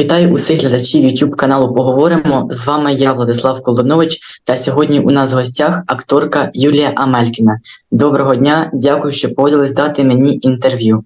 Вітаю усіх глядачів YouTube каналу Поговоримо. З вами я, Владислав Колдунович, та сьогодні у нас в гостях акторка Юлія Амелькіна. Доброго дня, дякую, що погодились дати мені інтерв'ю.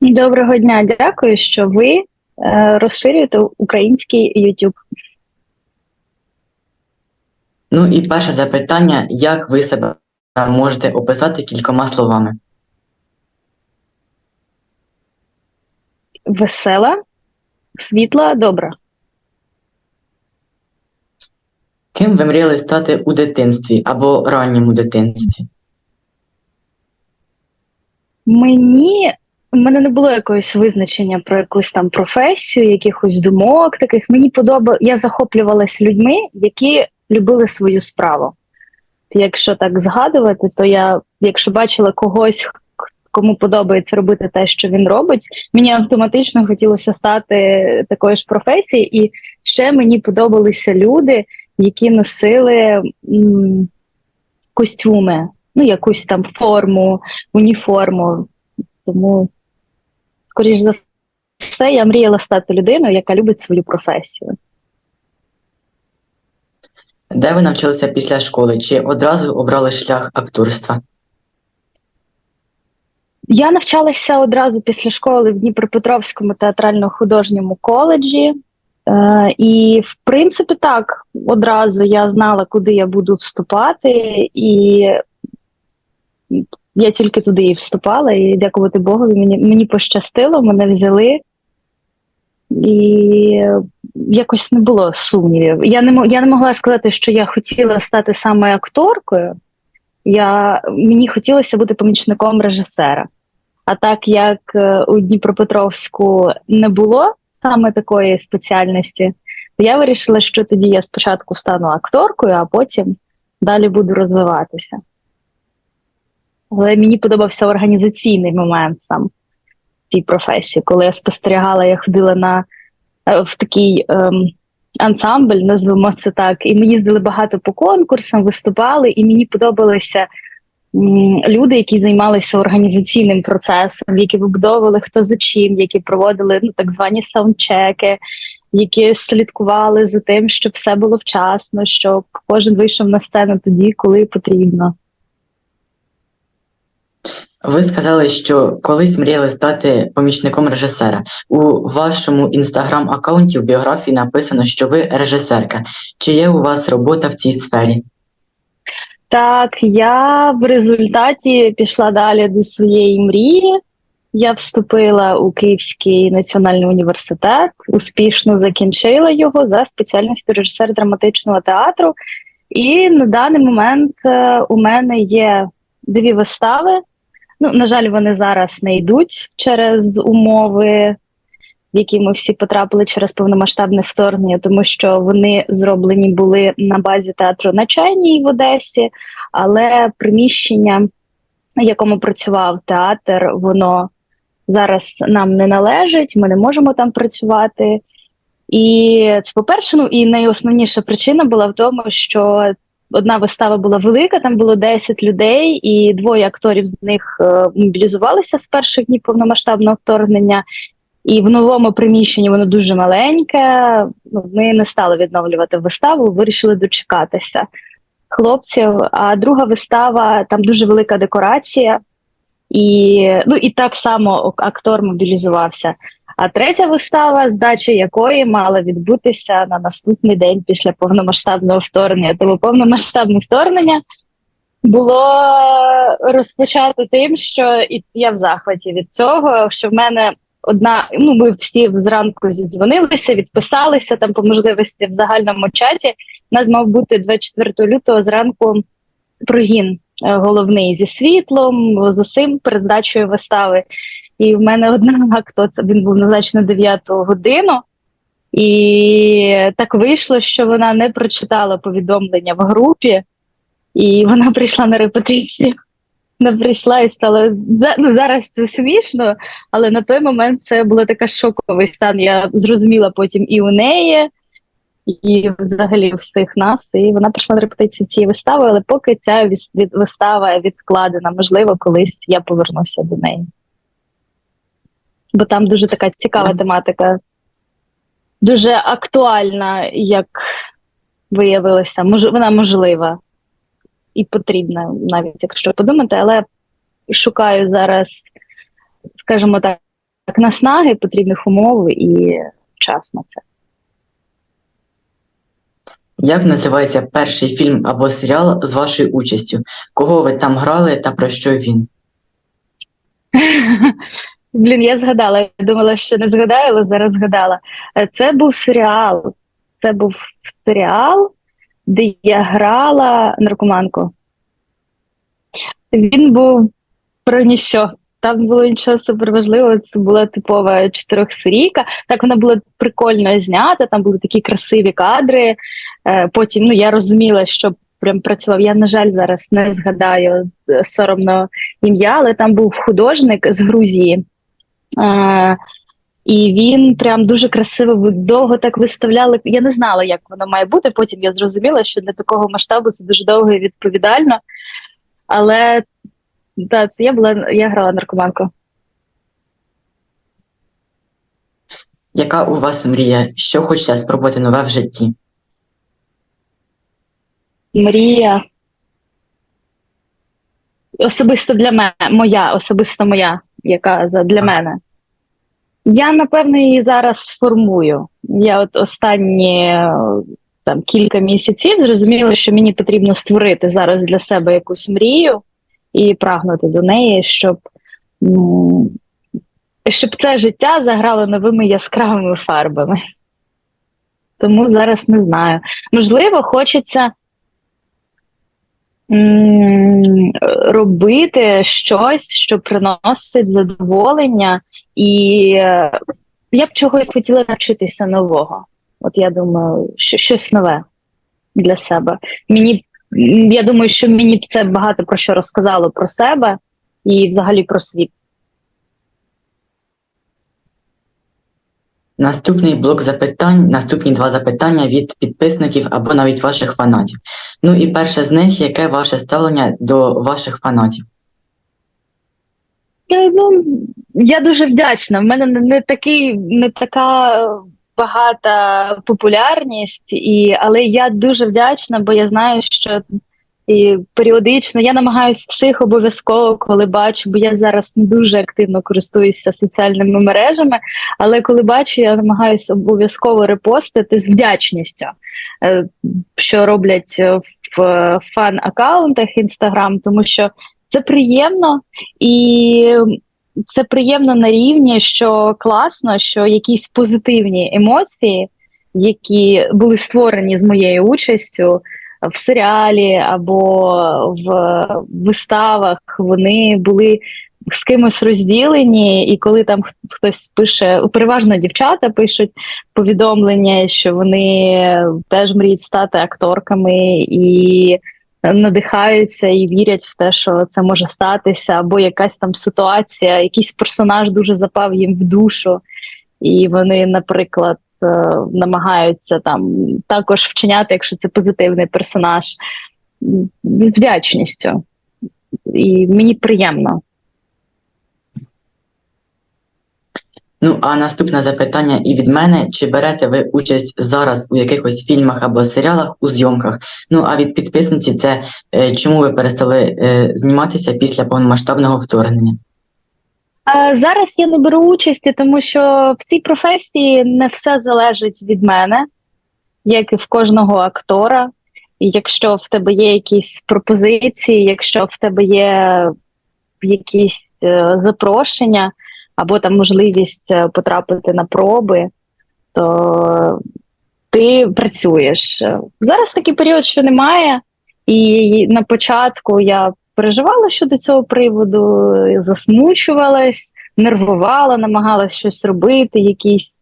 Доброго дня, дякую, що ви е, розширюєте український YouTube. Ну і перше запитання: як ви себе можете описати кількома словами? Весела, світла, добра. Ким ви мріяли стати у дитинстві або ранньому дитинстві? Мені в мене не було якогось визначення про якусь там професію, якихось думок таких. Мені подобало, я захоплювалась людьми, які любили свою справу. Якщо так згадувати, то я, якщо бачила когось, кому подобається робити те, що він робить, мені автоматично хотілося стати такою ж професією, і ще мені подобалися люди, які носили м, костюми, ну якусь там форму, уніформу. Тому, скоріш за все, я мріяла стати людиною, яка любить свою професію. Де ви навчалися після школи? Чи одразу обрали шлях акторства? Я навчалася одразу після школи в Дніпропетровському театрально-художньому коледжі. Е, і, в принципі, так, одразу я знала, куди я буду вступати, і я тільки туди і вступала, і дякувати Богу, мені, мені пощастило, мене взяли. І якось не було сумнівів. Я не я не могла сказати, що я хотіла стати саме акторкою. Я, мені хотілося бути помічником режисера. А так як е, у Дніпропетровську не було саме такої спеціальності, то я вирішила, що тоді я спочатку стану акторкою, а потім далі буду розвиватися. Але мені подобався організаційний момент сам в цій професії, коли я спостерігала, я ходила на е, в такий ем, ансамбль, назвемо це так, і ми їздили багато по конкурсам, виступали, і мені подобалися м, люди, які займалися організаційним процесом, які вибудовували хто за чим, які проводили ну, так звані саундчеки, які слідкували за тим, щоб все було вчасно, щоб кожен вийшов на сцену тоді, коли потрібно. Ви сказали, що колись мріяли стати помічником режисера. У вашому інстаграм-аккаунті в біографії написано, що ви режисерка. Чи є у вас робота в цій сфері? Так, я в результаті пішла далі до своєї мрії. Я вступила у Київський національний університет, успішно закінчила його за спеціальністю режисер драматичного театру. І на даний момент е, у мене є дві вистави. Ну, на жаль, вони зараз не йдуть через умови, в які ми всі потрапили через повномасштабне вторгнення, тому що вони зроблені були на базі театру на Чайній в Одесі, але приміщення, в якому працював театр, воно зараз нам не належить, ми не можемо там працювати. І це по-перше, ну і найосновніша причина була в тому, що одна вистава була велика, там було 10 людей, і двоє акторів з них е, мобілізувалися з перших днів повномасштабного вторгнення. І в новому приміщенні воно дуже маленьке. Ну, ми не стали відновлювати виставу, вирішили дочекатися хлопців. А друга вистава там дуже велика декорація, і ну і так само актор мобілізувався. А третя вистава, здача якої мала відбутися на наступний день після повномасштабного вторгнення. Тому повномасштабне вторгнення було розпочато тим, що і я в захваті від цього, що в мене одна. Ну, ми всі зранку зідзвонилися, відписалися там по можливості в загальному чаті. У нас мав бути 24 лютого зранку прогін е, головний зі світлом, з усім перед здачею вистави. І в мене одна хто це він був назначений на 9 годину, і так вийшло, що вона не прочитала повідомлення в групі, і вона прийшла на репетицію. Вона прийшла і стала ну, зараз це смішно, але на той момент це був такий шоковий стан. Я зрозуміла потім і у неї, і взагалі у всіх нас. І вона прийшла на репетицію цієї вистави, але поки ця від- вистава відкладена, можливо, колись я повернуся до неї бо там дуже така цікава тематика. дуже актуальна, як виявилося. Мож, вона можлива і потрібна, навіть якщо подумати, але шукаю зараз, скажімо так, наснаги, потрібних умов і час на це. Як називається перший фільм або серіал з вашою участю? Кого ви там грали та про що він? Блін, я згадала. Я думала, що не згадаю, але зараз згадала. Е, Це був серіал. Це був серіал, де я грала наркоманку. Він був про ніщо. Там було нічого суперважливого. Це була типова чотирьохсерійка. Так вона була прикольно знята, там були такі красиві кадри. Е, Потім ну, я розуміла, що прям працював. Я, на жаль, зараз не згадаю е, соромно ім'я, але там був художник з Грузії. І він прям дуже красиво довго так виставляли. Я не знала, як воно має бути. Потім я зрозуміла, що для такого масштабу це дуже довго і відповідально. Але да, це я була, я грала наркоманку. Яка у вас мрія? Що хочете спробувати нове в житті? Мрія. Особисто для мене, моя, особисто моя, яка за для мене. Я, напевно, її зараз сформую. Я от останні е, там, кілька місяців зрозуміла, що мені потрібно створити зараз для себе якусь мрію і прагнути до неї, щоб, щоб це життя заграло новими яскравими фарбами. Тому зараз не знаю. Можливо, хочеться робити щось, що приносить задоволення, і е, я б чогось хотіла навчитися нового. От я думаю, що щось нове для себе. Мені я думаю, що мені б це багато про що розказало про себе і взагалі про світ. Наступний блок запитань, наступні два запитання від підписників або навіть ваших фанатів. Ну і перше з них, яке ваше ставлення до ваших фанатів? Е, Ну, я дуже вдячна. В мене не, такий, не така багата популярність, і, але я дуже вдячна, бо я знаю, що і періодично я намагаюся всіх обов'язково, коли бачу, бо я зараз не дуже активно користуюся соціальними мережами, але коли бачу, я намагаюся обов'язково репостити з вдячністю, е, що роблять е, в фан-аккаунтах Instagram, тому що це приємно і це приємно на рівні, що класно, що якісь позитивні емоції, які були створені з моєю участю в серіалі або в виставах, вони були з кимось розділені, і коли там хтось пише, переважно дівчата пишуть повідомлення, що вони теж мріють стати акторками і надихаються і вірять в те, що це може статися, або якась там ситуація, якийсь персонаж дуже запав їм в душу, і вони, наприклад, намагаються там також вчиняти, якщо це позитивний персонаж, з вдячністю. І мені приємно. Ну а наступне запитання і від мене: чи берете ви участь зараз у якихось фільмах або серіалах у зйомках? Ну а від підписниці це е, чому ви перестали е, зніматися після повномасштабного вторгнення? Зараз я не беру участі, тому що в цій професії не все залежить від мене, як і в кожного актора. Якщо в тебе є якісь пропозиції, якщо в тебе є якісь е, запрошення або там можливість е, потрапити на проби, то ти працюєш. Зараз такий період, що немає, і на початку я переживала щодо цього приводу, засмучувалась, нервувала, намагалась щось робити, якісь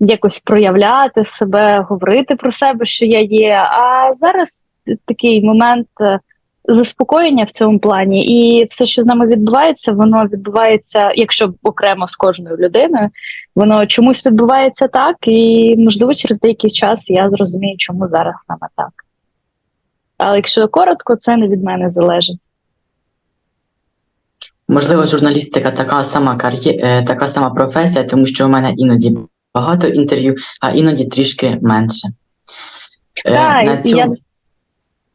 якось проявляти себе, говорити про себе, що я є. А зараз такий момент е, заспокоєння в цьому плані, і все, що з нами відбувається, воно відбувається, якщо окремо з кожною людиною, воно чомусь відбувається так, і можливо через деякий час я зрозумію, чому зараз саме так. Але якщо коротко, це не від мене залежить. Можливо, журналістика така сама кар'є... е, така сама професія, тому що у мене іноді багато інтерв'ю, а іноді трішки менше. Е, Так, на цьому-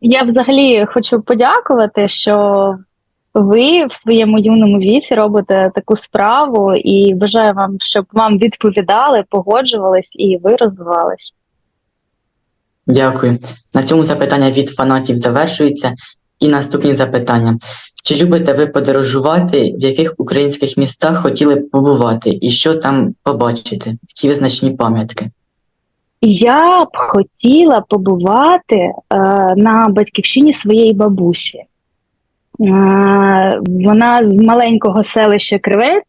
я, я взагалі хочу подякувати, що ви в своєму юному віці робите таку справу, і бажаю вам, щоб вам відповідали, погоджувались і ви розвивались. Дякую. На цьому запитання від фанатів завершується. І наступні запитання. Чи любите ви подорожувати, в яких українських містах хотіли б побувати, і що там побачити? Які визначні пам'ятки? Я б хотіла побувати е, на батьківщині своєї бабусі. Е, вона з маленького селища Кривець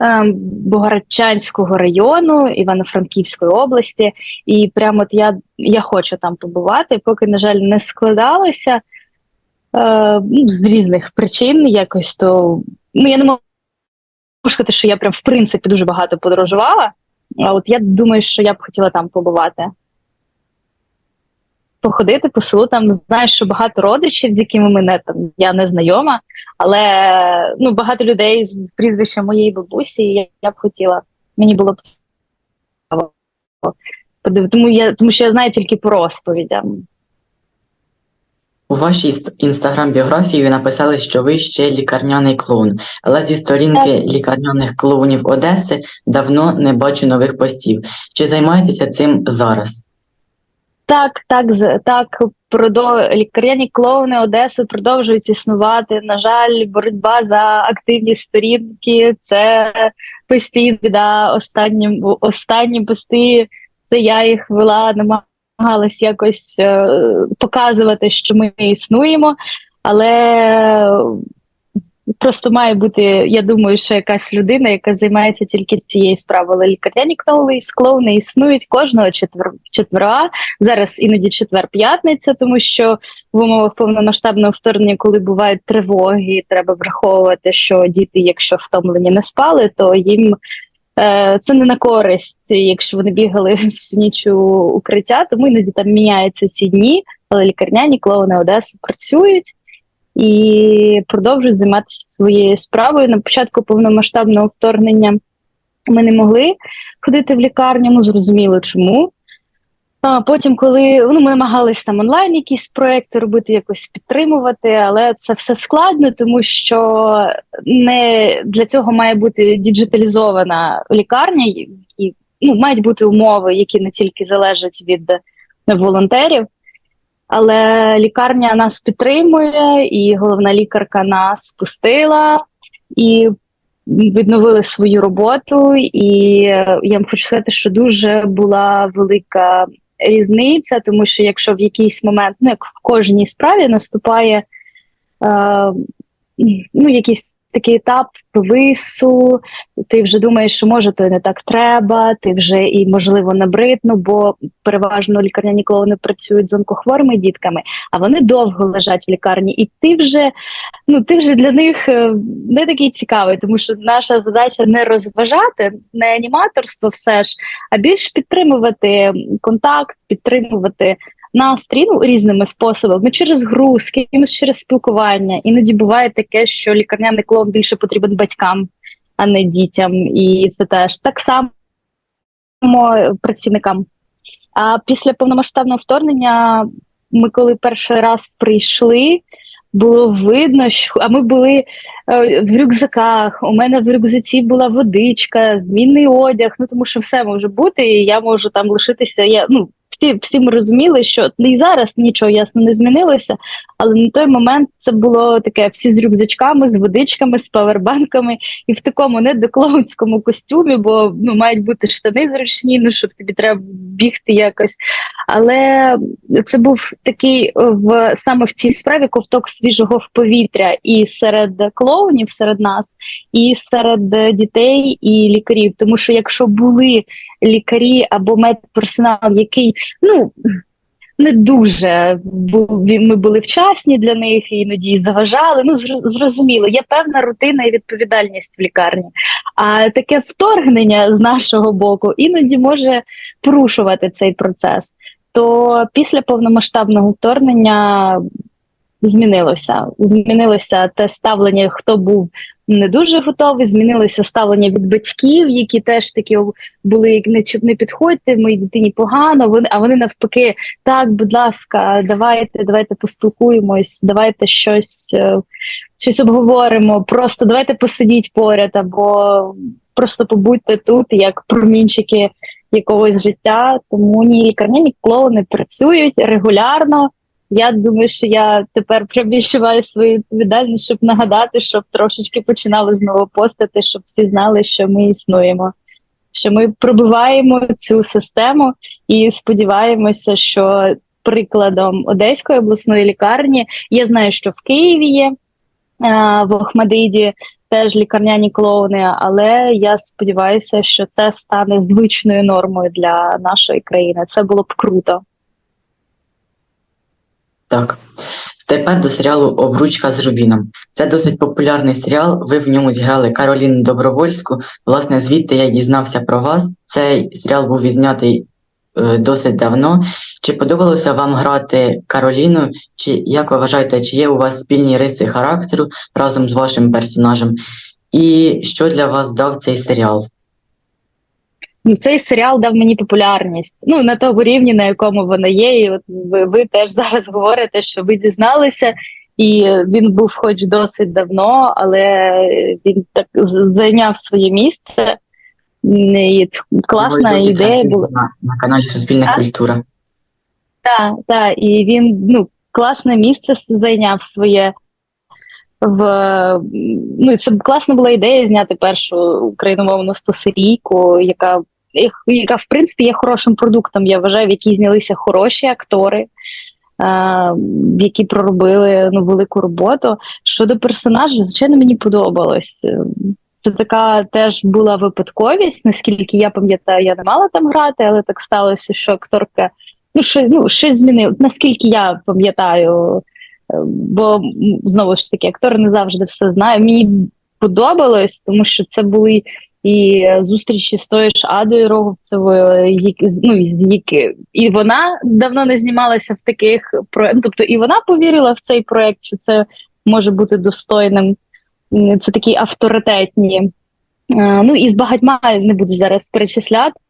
е, Богородчанського району Івано-Франківської області. І прямо от я, я хочу там побувати, поки, на жаль, не складалося е, ну, з різних причин якось то. Ну, я не можу сказати, що я прям в принципі дуже багато подорожувала. А от я думаю, що я б хотіла там побувати. Походити по селу, там знаєш, що багато родичів, з якими мене там я не знайома, але ну, багато людей з прізвища моєї бабусі, я, я б хотіла. Мені було б цікаво. Тому, тому що я знаю тільки по розповідям. У вашій інст- інстаграм-біографії ви написали, що ви ще лікарняний клоун, але зі сторінки лікарняних клоунів Одеси давно не бачу нових постів. Чи займаєтеся цим зараз? Так, так, так, продо... лікарняні клоуни Одеси продовжують існувати. На жаль, боротьба за активні сторінки це постійно біда. Останні, останні пости, це я їх вела, намагалась якось е, показувати, що ми існуємо, але просто має бути, я думаю, що якась людина, яка займається тільки цією справою. Але лікарняні клоуни, клоуни існують кожного четвер... четверга. Зараз іноді четвер-п'ятниця, тому що в умовах повномасштабного вторгнення, коли бувають тривоги, треба враховувати, що діти, якщо втомлені не спали, то їм е, це не на користь, якщо вони бігали всю ніч у укриття, тому іноді там міняються ці дні, але лікарняні клоуни Одеси працюють і продовжують займатися своєю справою. На початку повномасштабного вторгнення ми не могли ходити в лікарню, ну зрозуміло чому. А потім, коли ну, ми намагалися там онлайн якісь проекти робити, якось підтримувати, але це все складно, тому що не для цього має бути діджиталізована лікарня, і ну, мають бути умови, які не тільки залежать від волонтерів. Але лікарня нас підтримує, і головна лікарка нас пустила і відновили свою роботу. І я вам хочу сказати, що дуже була велика різниця, тому що якщо в якийсь момент, ну як в кожній справі, наступає е, ну, якийсь такий етап повису, ти вже думаєш, що може то і не так треба, ти вже і можливо набридну, бо переважно лікарняні клоуни працюють з онкохворими дітками, а вони довго лежать в лікарні, і ти вже ну ти вже для них е, не такий цікавий, тому що наша задача не розважати, не аніматорство, все ж, а більш підтримувати контакт, підтримувати настрій ну, різними способами через гру, з кимось через спілкування. Іноді буває таке, що лікарняний клоун більше потрібен батькам, а не дітям, і це теж так само працівникам. А після повномасштабного вторгнення ми, коли перший раз прийшли, було видно, що а ми були е, в рюкзаках. У мене в рюкзаці була водичка, змінний одяг. Ну тому що все може бути, і я можу там лишитися. Я ну всі, всі ми розуміли, що і зараз нічого ясно не змінилося, але на той момент це було таке: всі з рюкзачками, з водичками, з павербанками, і в такому не доклоунському костюмі, бо ну мають бути штани зручні, ну щоб тобі треба бігти якось. Але це був такий в саме в цій справі ковток свіжого в повітря і серед клоунів, серед нас, і серед дітей і лікарів. Тому що якщо були лікарі або медперсонал, який ну не дуже ми були вчасні для них, іноді заважали. Ну зрозуміло, є певна рутина і відповідальність в лікарні. А таке вторгнення з нашого боку іноді може порушувати цей процес. То після повномасштабного вторгнення змінилося. Змінилося те ставлення, хто був не дуже готові. Змінилося ставлення від батьків, які теж такі були як не не підходьте, моїй дитині погано. Вони а вони навпаки, так, будь ласка, давайте, давайте поспілкуємось, давайте щось, е, щось обговоримо. Просто давайте посидіть поряд, або просто побудьте тут, як промінчики якогось життя. Тому ні лікарняні клоуни працюють регулярно. Я думаю, що я тепер прям відчуваю свою відповідальність, щоб нагадати, щоб трошечки починали знову постати, щоб всі знали, що ми існуємо, що ми пробиваємо цю систему і сподіваємося, що прикладом Одеської обласної лікарні я знаю, що в Києві є в Охмадиді теж лікарняні клоуни, але я сподіваюся, що це стане звичною нормою для нашої країни. Це було б круто. Так. Тепер до серіалу Обручка з Рубіном. Це досить популярний серіал. Ви в ньому зіграли Кароліну Добровольську. Власне, звідти я дізнався про вас. Цей серіал був відзнятий е, досить давно. Чи подобалося вам грати Кароліну? Чи як ви вважаєте, чи є у вас спільні риси характеру разом з вашим персонажем? І що для вас дав цей серіал? Ну, цей серіал дав мені популярність. Ну на тому рівні, на якому вона є. І от ви, ви теж зараз говорите, що ви дізналися, і він був, хоч досить давно, але він так зайняв своє місце. І Класна Ви ідея була на, на каналі Суспільна Так? культура. Так, так, і він ну класне місце зайняв своє. В ну це класна була ідея зняти першу україномовну стосерійку, яка яка в принципі є хорошим продуктом. Я вважаю, в якій знялися хороші актори, які проробили ну велику роботу. Щодо персонажів, звичайно, мені подобалось. Це така теж була випадковість. Наскільки я пам'ятаю, я не мала там грати, але так сталося, що акторка ну що ну щось змінив. Наскільки я пам'ятаю бо знову ж таки актор не завжди все знає. Мені подобалось, тому що це були і зустрічі з тою ж Адою Роговцевою, ну, які і вона давно не знімалася в таких проєктах. Тобто і вона повірила в цей проект, що це може бути достойним. Це такі авторитетні. Ну і з багатьма не буду зараз перечисляти,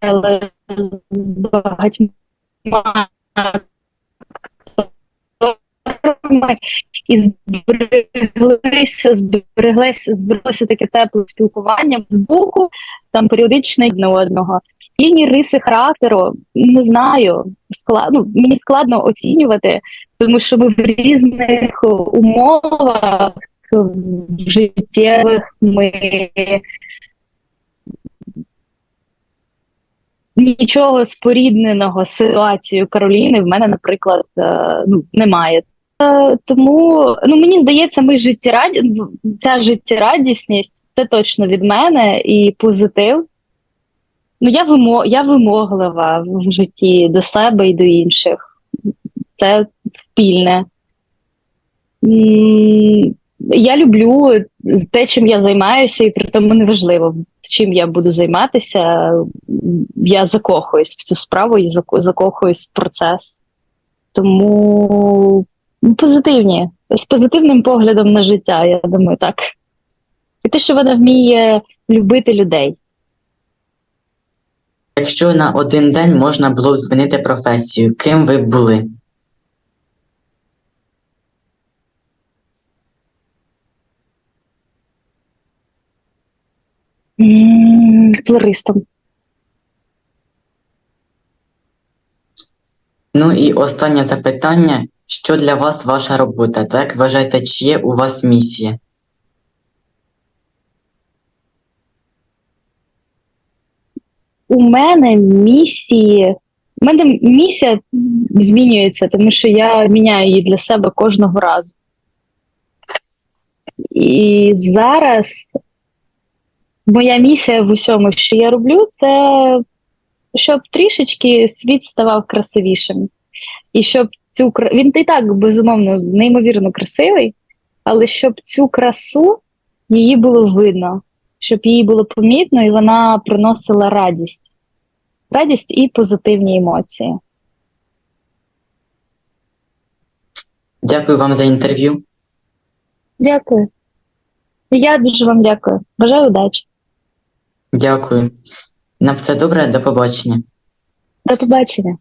але з багатьма і збереглися, збереглися, збереглося таке тепле спілкування з боку, там періодично одне одного. Спільні риси характеру не знаю. Склад, ну, мені складно оцінювати, тому що ми в різних умовах життєвих ми. Нічого спорідненого з ситуацією Кароліни в мене, наприклад, е, ну немає. Тому ну мені здається, ми життєраді... ця життєрадісність це точно від мене і позитив. Ну, я вимо... я вимоглива в житті до себе і до інших. Це спільне. Я люблю те, чим я займаюся, і при тому неважливо, чим я буду займатися. Я закохуюсь в цю справу і закохуюсь в процес. Тому позитивні, з позитивним поглядом на життя, я думаю, так. І те, що вона вміє любити людей. Якщо на один день можна було б змінити професію, ким ви б були? Флористом. Ну і останнє запитання: що для вас ваша робота? Так вважаєте, чи є у вас місія? У мене місії. У мене місія змінюється, тому що я міняю її для себе кожного разу. І зараз моя місія в усьому, що я роблю, це щоб трішечки світ ставав красивішим. І щоб цю він і так безумовно неймовірно красивий, але щоб цю красу її було видно, щоб її було помітно, і вона приносила радість, радість і позитивні емоції. Дякую вам за інтерв'ю. Дякую. Я дуже вам дякую. Бажаю удачі. Дякую. На все добре, до побачення. До побачення.